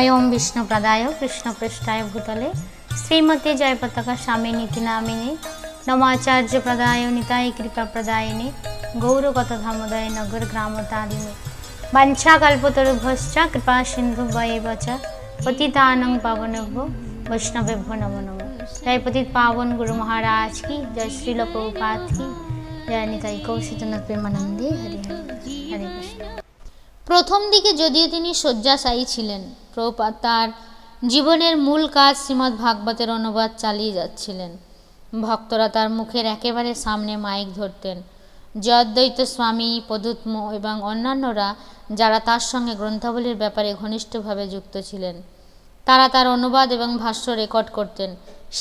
নময় ওম বিষ্ণুপ্রদায় কৃষ্ণপৃষ্ঠায় ভূতলে শ্রীমতী জয়পতাকা স্বামী নীতি নামিনী নমাচার্য প্রদায় নিতাই কৃপা প্রদায়িনী গৌরগত ধামোদয় নগর গ্রাম তারিণী বাঞ্ছাকল্পতরুভশ্চ কৃপা সিন্ধু বয়েব চ পতিতানং পাবনভ্য বৈষ্ণবেভ্য নমো নমো জয় পতিত পাবন গুরু মহারাজ কি জয় শ্রীল প্রভুপাত কি জয় নিতাই কৌশিকনাথ প্রেমানন্দে হরি হরি হরে কৃষ্ণ প্রথম দিকে যদিও তিনি শয্যাশায়ী ছিলেন, প্রভুপাদ তার জীবনের মূল কাজ শ্রীমদ্ ভাগবতের অনুবাদ চালিয়ে যাচ্ছিলেন। ভক্তরা তার মুখের একেবারে সামনে মাইক ধরতেন। জয়দ্বৈত স্বামী পদুত্ম এবং অন্যান্যরা যারা তার সঙ্গে গ্রন্থাবলীর ব্যাপারে ঘনিষ্ঠভাবে যুক্ত ছিলেন, তারা তার অনুবাদ এবং ভাষ্য রেকর্ড করতেন।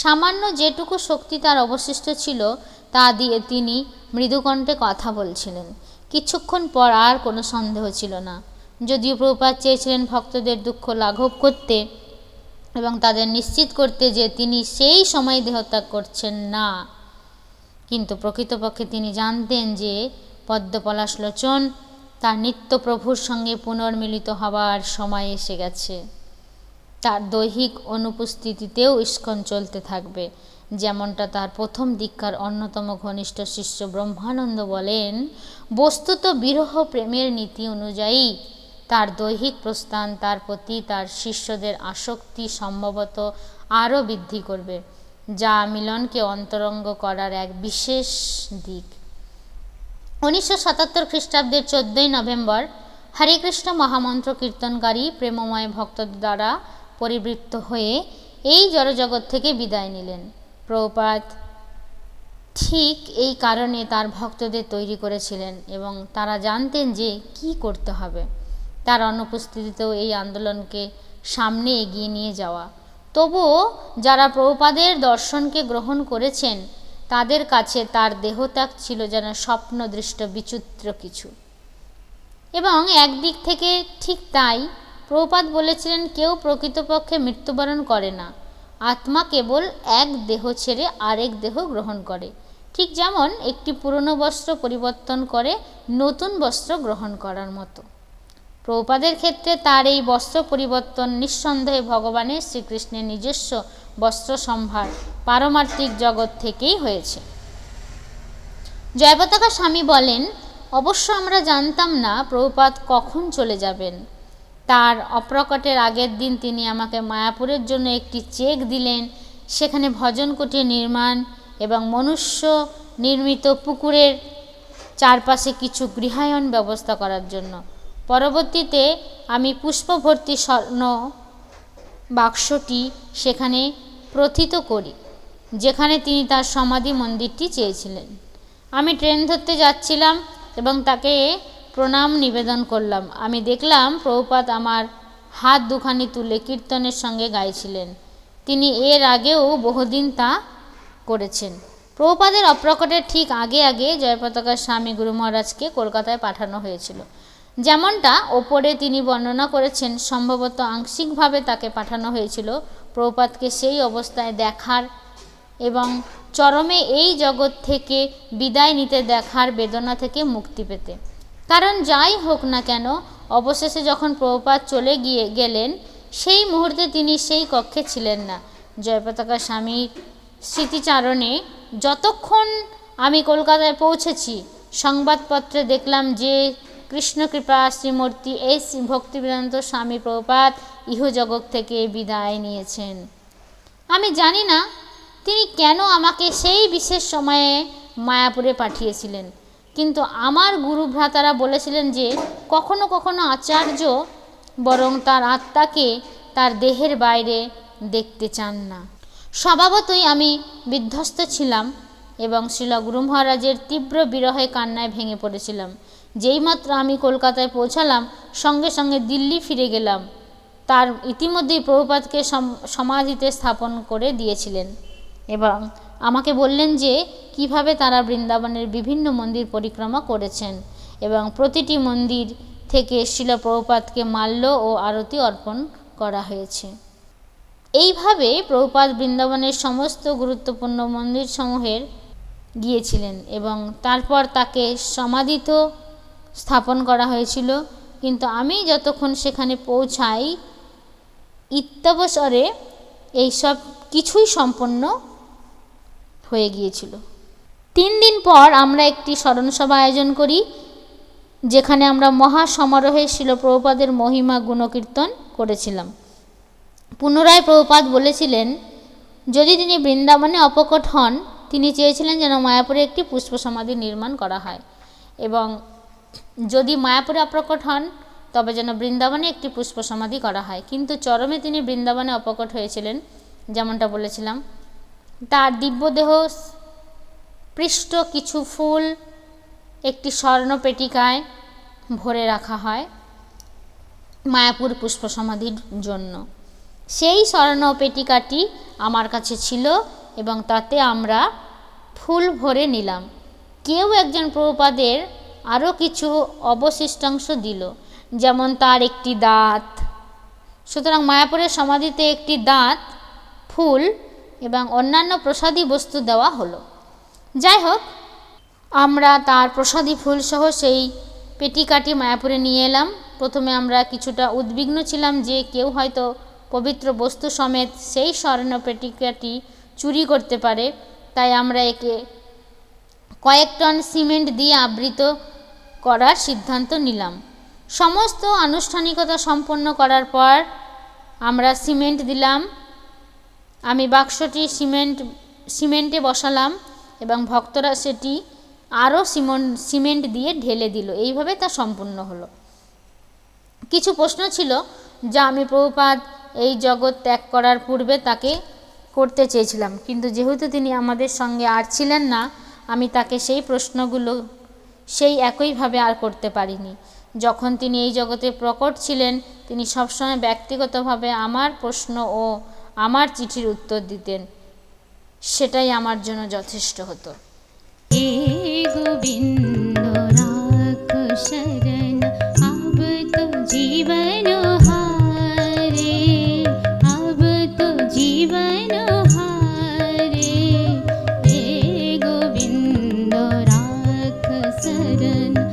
সামান্য যেটুকু শক্তি তার অবশিষ্ট ছিল, তা দিয়ে তিনি মৃদুকণ্ঠে কথা বলছিলেন। কিছুক্ষণ পর আর কোনো সন্দেহ ছিল না। যদিও প্রভুপাত চেয়েছিলেন ভক্তদের দুঃখ লাঘব করতে এবং তাদের নিশ্চিত করতে যে তিনি সেই সময় দেহত্যাগ করছেন না। কিন্তু প্রকৃতপক্ষে তিনি জানতেন যে পদ্মপলাশ লোচন তার নিত্য প্রভুর সঙ্গে পুনর্মিলিত হবার সময় এসে গেছে। তার দৈহিক অনুপস্থিতিতেও ইস্কন চলতে থাকবে। যেমনটা তার প্রথম দীক্ষার অন্যতম ঘনিষ্ঠ শিষ্য ব্রহ্মানন্দ বলেন, বস্তুত বিরহ প্রেমের নীতি অনুযায়ী তার দৈহিক প্রস্থান তার প্রতি তার শিষ্যদের আসক্তি সম্ভবত আরও বৃদ্ধি করবে, যা মিলনকে অন্তরঙ্গ করার এক বিশেষ দিক। উনিশশো সাতাত্তর খ্রিস্টাব্দের চোদ্দই নভেম্বর, হরে কৃষ্ণ মহামন্ত্র কীর্তনকারী, প্রেমময় ভক্তদের দ্বারা পরিবৃত্ত হয়ে এই জড়জগৎ থেকে বিদায় নিলেন। প্রপাত ঠিক এই কারণে তার ভক্তদের তৈরি করেছিলেন এবং তারা জানতেন যে কি করতে হবে। তার অনুপস্থিতিতেও এই আন্দোলনকে সামনে এগিয়ে নিয়ে যাওয়া। তবুও যারা প্রভুপাদের দর্শনকে গ্রহণ করেছেন, তাদের কাছে তার দেহত্যাগ ছিল যেন স্বপ্নদৃষ্ট, বিচিত্র কিছু। এবং একদিক থেকে ঠিক তাই প্রভুপাদ বলেছিলেন, কেউ প্রকৃতপক্ষে মৃত্যুবরণ করে না। আত্মা কেবল এক দেহ ছেড়ে আরেক দেহ গ্রহণ করে। ঠিক যেমন একটি পুরনো বস্ত্র পরিবর্তন করে নতুন বস্ত্র গ্রহণ করার মতো। প্রপাদের ক্ষেত্রে তার এই বস্ত্র পরিবর্তন নিঃসন্দেহে ভগবানের শ্রীকৃষ্ণের নিজস্ব বস্ত্র সম্ভার পারমার্থিক জগৎ থেকেই হয়েছে। জয়পতাকা স্বামী বলেন, অবশ্য আমরা জানতাম না প্রভুপাত কখন চলে যাবেন। তার অপ্রকটের আগের দিন তিনি আমাকে মায়াপুরের জন্য একটি চেক দিলেন। সেখানে ভজন কুটির নির্মাণ এবং মনুষ্য নির্মিত পুকুরের চারপাশে কিছু গৃহায়ন ব্যবস্থা করার জন্য। পরবর্তীতে আমি পুষ্পভর্তি স্বর্ণ বাক্সটি সেখানে প্রথিত করি, যেখানে তিনি তার সমাধি মন্দিরটি চেয়েছিলেন। আমি ট্রেন ধরতে যাচ্ছিলাম এবং তাকে প্রণাম নিবেদন করলাম। আমি দেখলাম প্রভুপাত আমার হাত দুখানি তুলে কীর্তনের সঙ্গে গাইছিলেন। তিনি এর আগেও বহুদিন তা করেছেন। প্রভুপাদের অপ্রকটের ঠিক আগে আগে জয়পতাকার স্বামী গুরু মহারাজকে কলকাতায় পাঠানো হয়েছিল। যেমনটা ওপরে তিনি বর্ণনা করেছেন, সম্ভবত আংশিকভাবে তাকে পাঠানো হয়েছিল প্রভুপাতকে সেই অবস্থায় দেখার এবং চরমে এই জগৎ থেকে বিদায় নিতে দেখার বেদনা থেকে মুক্তি পেতে। কারণ যাই হোক না কেন, অবশেষে যখন প্রভুপাত চলে গিয়ে গেলেন, সেই মুহূর্তে তিনি সেই কক্ষে ছিলেন না। জয়পতাকা স্বামীর স্মৃতিচারণে যতক্ষণ আমি কলকাতায় পৌঁছেছি, সংবাদপত্রে দেখলাম যে কৃষ্ণকৃপা শ্রীমূর্তি এই ভক্তিবেদান্ত স্বামী প্রভুপাত ইহজগৎ থেকে বিদায় নিয়েছেন। আমি জানি না তিনি কেন আমাকে সেই বিশেষ সময়ে মায়াপুরে পাঠিয়েছিলেন। কিন্তু আমার গুরু ভ্রাতারা বলেছিলেন যে কখনো কখনো আচার্য বরং তার আত্মাকে তার দেহের বাইরে দেখতে চান না। স্বভাবতই আমি বিধ্বস্ত ছিলাম এবং শিল গুরু মহারাজের তীব্র বিরহে কান্নায় ভেঙে পড়েছিলাম। যেইমাত্র আমি কলকাতায় পৌঁছালাম, সঙ্গে সঙ্গে দিল্লি ফিরে গেলাম। তার ইতিমধ্যেই প্রভুপাতকে সমাধিতে স্থাপন করে দিয়েছিলেন। এবং আমাকে বললেন যে, কীভাবে তারা বৃন্দাবনের বিভিন্ন মন্দির পরিক্রমা করেছেন এবং প্রতিটি মন্দির থেকে শিল মাল্য ও আরতি অর্পণ করা হয়েছে। এইভাবে প্রভুপাত বৃন্দাবনের সমস্ত গুরুত্বপূর্ণ মন্দিরসমূহের গিয়েছিলেন এবং তারপর তাকে সমাধিত স্থাপন করা হয়েছিল। কিন্তু আমি যতক্ষণ সেখানে পৌঁছাই, ইত্যবসরে এইসব কিছুই সম্পন্ন হয়ে গিয়েছিল। তিন দিন পর আমরা একটি স্মরণসভা আয়োজন করি, যেখানে আমরা মহা সমারোহে শিলপ্রভুপাদের মহিমা গুণকীর্তন করেছিলাম। পুনরায় প্রভুপাদ বলেছিলেন, যদি তিনি বৃন্দাবনে অপকট হন, তিনি চেয়েছিলেন যেন মায়াপুরে একটি পুষ্প সমাধি নির্মাণ করা হয় এবং যদি মায়াপুরে অপ্রকট হন, তবে যেন বৃন্দাবনে একটি পুষ্প সমাধি করা হয়। কিন্তু চরমে তিনি বৃন্দাবনে অপকট হয়েছিলেন, যেমনটা বলেছিলাম দিব্যদেহ পৃষ্ঠ কিছু ফুল একটি স্বর্ণ পেটিকায় ভরে রাখা হয় মায়াপুর পুষ্প সমাধির জন্য। সেই স্বর্ণ পেটিকাটি আমার কাছে ছিল এবং তাতে আমরা ফুল ভরে নিলাম। কেউ একজন প্রভুপাদের আরও কিছু অবশিষ্টাংশ দিল, যেমন তার একটি দাঁত। সুতরাং মায়াপুরের সমাধিতে একটি দাঁত ফুল এবং অন্যান্য প্রসাদী বস্তু দেওয়া হলো। যাই হোক আমরা তার প্রসাদী ফুলসহ সেই পেটিকাটি মায়াপুরে নিয়ে এলাম। প্রথমে আমরা কিছুটা উদ্বিগ্ন ছিলাম যে কেউ হয়তো পবিত্র বস্তু সমেত সেই স্বর্ণ পেটিকাটি চুরি করতে পারে। তাই আমরা একে কয়েক টন সিমেন্ট দিয়ে আবৃত করার সিদ্ধান্ত নিলাম। সমস্ত আনুষ্ঠানিকতা সম্পন্ন করার পর আমরা সিমেন্ট দিলাম। আমি বাক্সটি সিমেন্ট, সিমেন্টে বসালাম এবং ভক্তরা সেটি আরও সিমন, সিমেন্ট দিয়ে ঢেলে দিল। এইভাবে তা সম্পূর্ণ হলো। কিছু প্রশ্ন ছিল যা আমি প্রভুপাদ এই জগৎ ত্যাগ করার পূর্বে তাকে করতে চেয়েছিলাম, কিন্তু যেহেতু তিনি আমাদের সঙ্গে আর ছিলেন না, আমি তাকে সেই প্রশ্নগুলো সেই একইভাবে আর করতে পারিনি। যখন তিনি এই জগতে প্রকট ছিলেন, তিনি সবসময় ব্যক্তিগতভাবে আমার প্রশ্ন ও আমার চিঠির উত্তর দিতেন। সেটাই আমার জন্য যথেষ্ট হতো। গোবিন্দ রাখ